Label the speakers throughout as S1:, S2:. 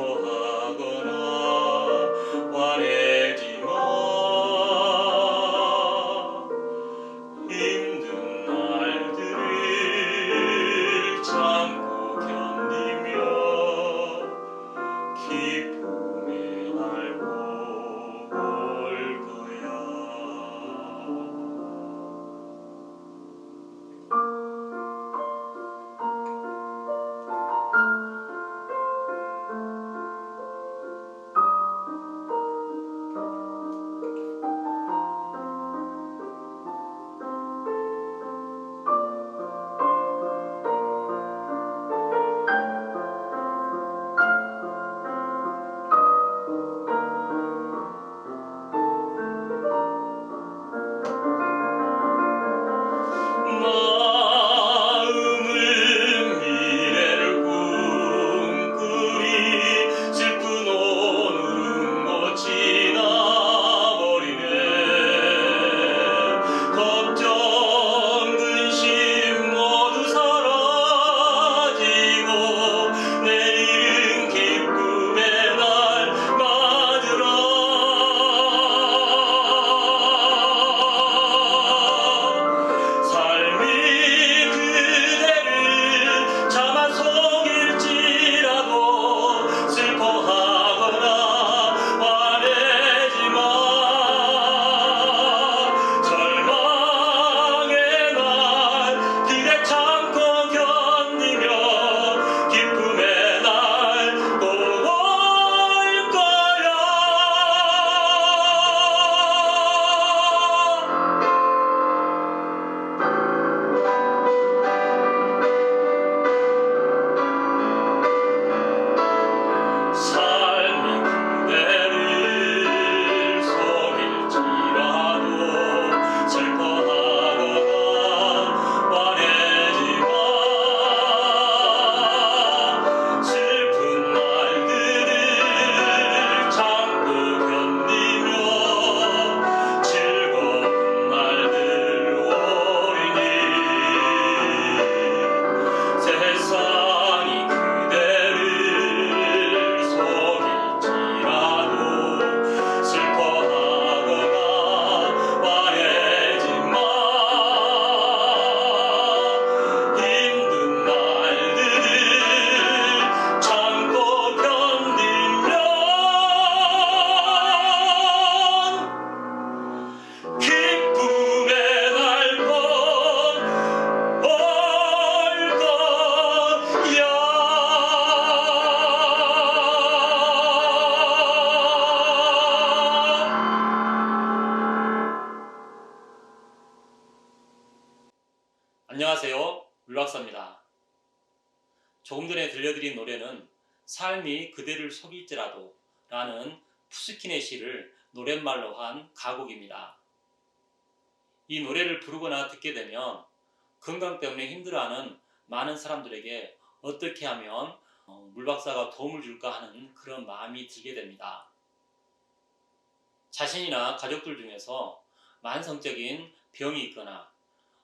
S1: Kohagonah. 삶이 그대를 속일지라도 라는 푸스킨의 시를 노랫말로 한 가곡입니다. 이 노래를 부르거나 듣게 되면 건강 때문에 힘들어하는 많은 사람들에게 어떻게 하면 어, 물박사가 도움을 줄까 하는 그런 마음이 들게 됩니다. 자신이나 가족들 중에서 만성적인 병이 있거나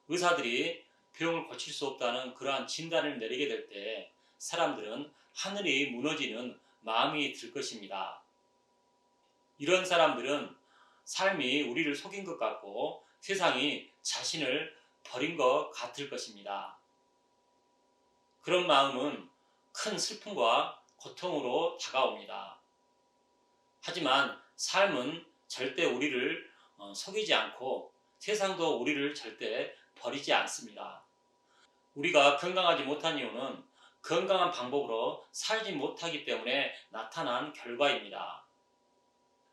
S1: 의사들이 병을 고칠 수 없다는 그러한 진단을 내리게 될 때 사람들은 하늘이 무너지는 마음이 들 것입니다. 이런 사람들은 삶이 우리를 속인 것 같고 세상이 자신을 버린 것 같을 것입니다. 그런 마음은 큰 슬픔과 고통으로 다가옵니다. 하지만 삶은 절대 우리를 어, 속이지 않고 세상도 우리를 절대 버리지 않습니다. 우리가 건강하지 못한 이유는 건강한 방법으로 살지 못하기 때문에 나타난 결과입니다.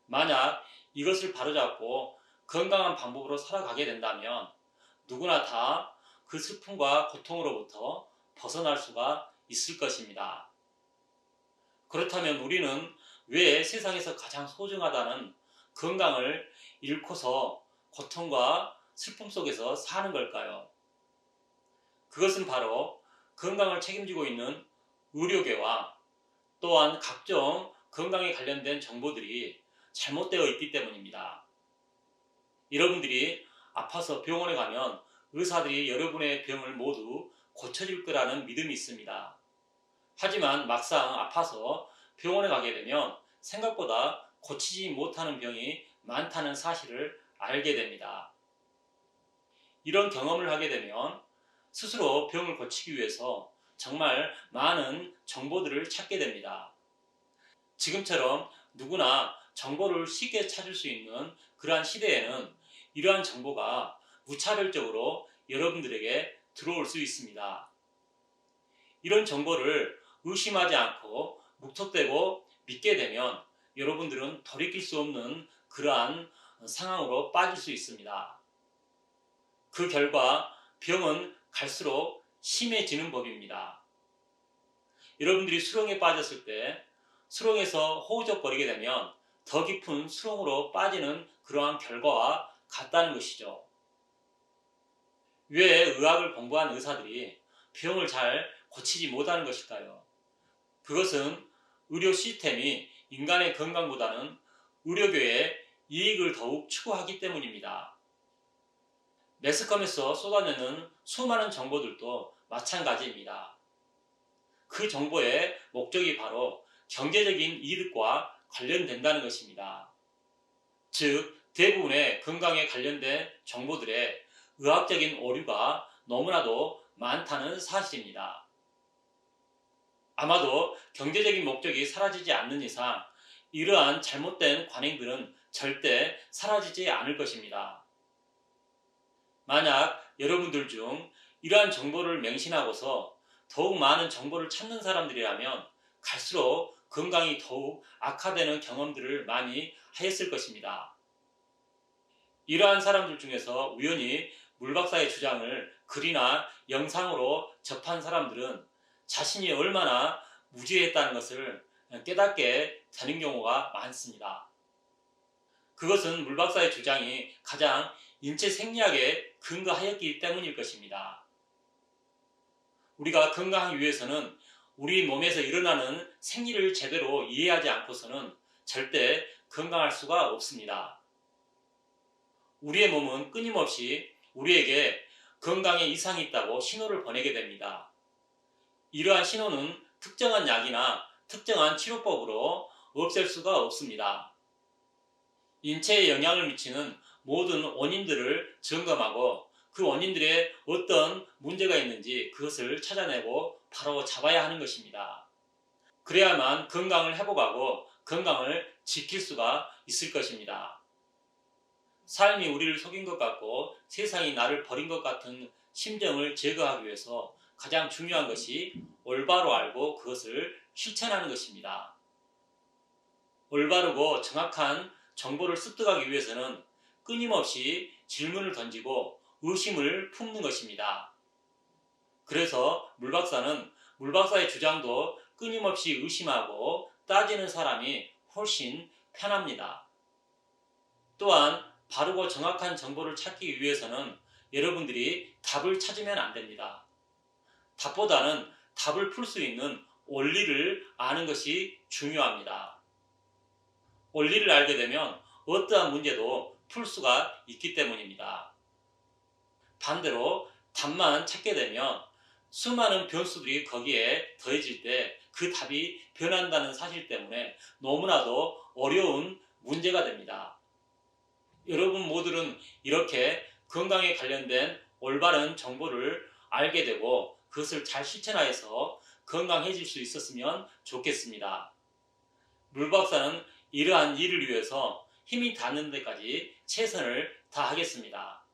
S1: 만약 이것을 바로잡고 건강한 방법으로 살아가게 된다면 누구나 다 그 슬픔과 고통으로부터 벗어날 수가 있을 것입니다. 그렇다면 우리는 왜 세상에서 가장 소중하다는 건강을 잃고서 고통과 슬픔 속에서 사는 걸까요? 그것은 바로 건강을 책임지고 있는 의료계와 또한 각종 건강에 관련된 정보들이 잘못되어 있기 때문입니다. 여러분들이 아파서 병원에 가면 의사들이 여러분의 병을 모두 고쳐줄 거라는 믿음이 있습니다. 하지만 막상 아파서 병원에 가게 되면 생각보다 고치지 못하는 병이 많다는 사실을 알게 됩니다. 이런 경험을 하게 되면 스스로 병을 고치기 위해서 정말 많은 정보들을 찾게 됩니다. 지금처럼 누구나 정보를 쉽게 찾을 수 있는 그러한 시대에는 이러한 정보가 무차별적으로 여러분들에게 들어올 수 있습니다. 이런 정보를 의심하지 않고 묵턱되고 믿게 되면 여러분들은 돌이킬 수 없는 그러한 상황으로 빠질 수 있습니다. 그 결과 병은 갈수록 심해지는 법입니다. 여러분들이 수렁에 빠졌을 때 수렁에서 호우적거리게 되면 더 깊은 수렁으로 빠지는 그러한 결과와 같다는 것이죠. 왜 의학을 공부한 의사들이 병을 잘 고치지 못하는 것일까요? 그것은 의료 시스템이 인간의 건강보다는 의료계의 이익을 더욱 추구하기 때문입니다. 매스컴에서 쏟아내는 수많은 정보들도 마찬가지입니다. 그 정보의 목적이 바로 경제적인 이득과 관련된다는 것입니다. 즉, 대부분의 건강에 관련된 정보들의 의학적인 오류가 너무나도 많다는 사실입니다. 아마도 경제적인 목적이 사라지지 않는 이상 이러한 잘못된 관행들은 절대 사라지지 않을 것입니다. 만약 여러분들 중 이러한 정보를 맹신하고서 더욱 많은 정보를 찾는 사람들이라면 갈수록 건강이 더욱 악화되는 경험들을 많이 하였을 것입니다. 이러한 사람들 중에서 우연히 물박사의 주장을 글이나 영상으로 접한 사람들은 자신이 얼마나 무지했다는 것을 깨닫게 되는 경우가 많습니다. 그것은 물박사의 주장이 가장 인체 생리학에 근거하였기 때문일 것입니다. 우리가 건강하기 위해서는 우리 몸에서 일어나는 생리를 제대로 이해하지 않고서는 절대 건강할 수가 없습니다. 우리의 몸은 끊임없이 우리에게 건강에 이상이 있다고 신호를 보내게 됩니다. 이러한 신호는 특정한 약이나 특정한 치료법으로 없앨 수가 없습니다. 인체에 영향을 미치는 모든 원인들을 점검하고 그 원인들에 어떤 문제가 있는지 그것을 찾아내고 바로 잡아야 하는 것입니다. 그래야만 건강을 회복하고 건강을 지킬 수가 있을 것입니다. 삶이 우리를 속인 것 같고 세상이 나를 버린 것 같은 심정을 제거하기 위해서 가장 중요한 것이 올바로 알고 그것을 실천하는 것입니다. 올바르고 정확한 정보를 습득하기 위해서는 끊임없이 질문을 던지고 의심을 품는 것입니다. 그래서 물박사는 물박사의 주장도 끊임없이 의심하고 따지는 사람이 훨씬 편합니다. 또한 바르고 정확한 정보를 찾기 위해서는 여러분들이 답을 찾으면 안 됩니다. 답보다는 답을 풀 수 있는 원리를 아는 것이 중요합니다. 원리를 알게 되면 어떠한 문제도 풀 수가 있기 때문입니다. 반대로 답만 찾게 되면 수많은 변수들이 거기에 더해질 때 그 답이 변한다는 사실 때문에 너무나도 어려운 문제가 됩니다. 여러분 모두는 이렇게 건강에 관련된 올바른 정보를 알게 되고 그것을 잘 실천하여서 건강해질 수 있었으면 좋겠습니다. 물 박사는 이러한 일을 위해서 힘이 닿는 데까지 최선을 다하겠습니다.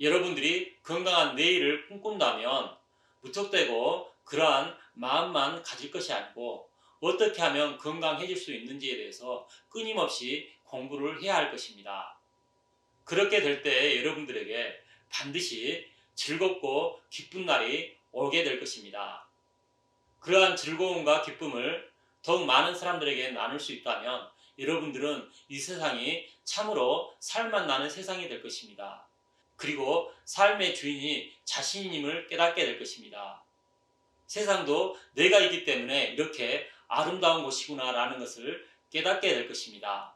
S1: 여러분들이 건강한 내일을 꿈꾼다면 무턱대고 그러한 마음만 가질 것이 아니고 어떻게 하면 건강해질 수 있는지에 대해서 끊임없이 공부를 해야 할 것입니다. 그렇게 될 때 여러분들에게 반드시 즐겁고 기쁜 날이 오게 될 것입니다. 그러한 즐거움과 기쁨을 더욱 많은 사람들에게 나눌 수 있다면 여러분들은 이 세상이 참으로 살만 나는 세상이 될 것입니다. 그리고 삶의 주인이 자신임을 깨닫게 될 것입니다. 세상도 내가 있기 때문에 이렇게 아름다운 곳이구나라는 것을 깨닫게 될 것입니다.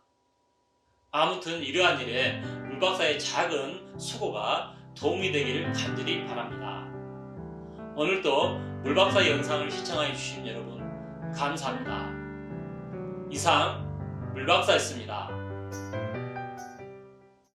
S1: 아무튼 이러한 일에 물박사의 작은 수고가 도움이 되기를 간절히 바랍니다. 오늘도 물박사 영상을 시청해 주신 여러분 감사합니다. 이상 물박사였습니다.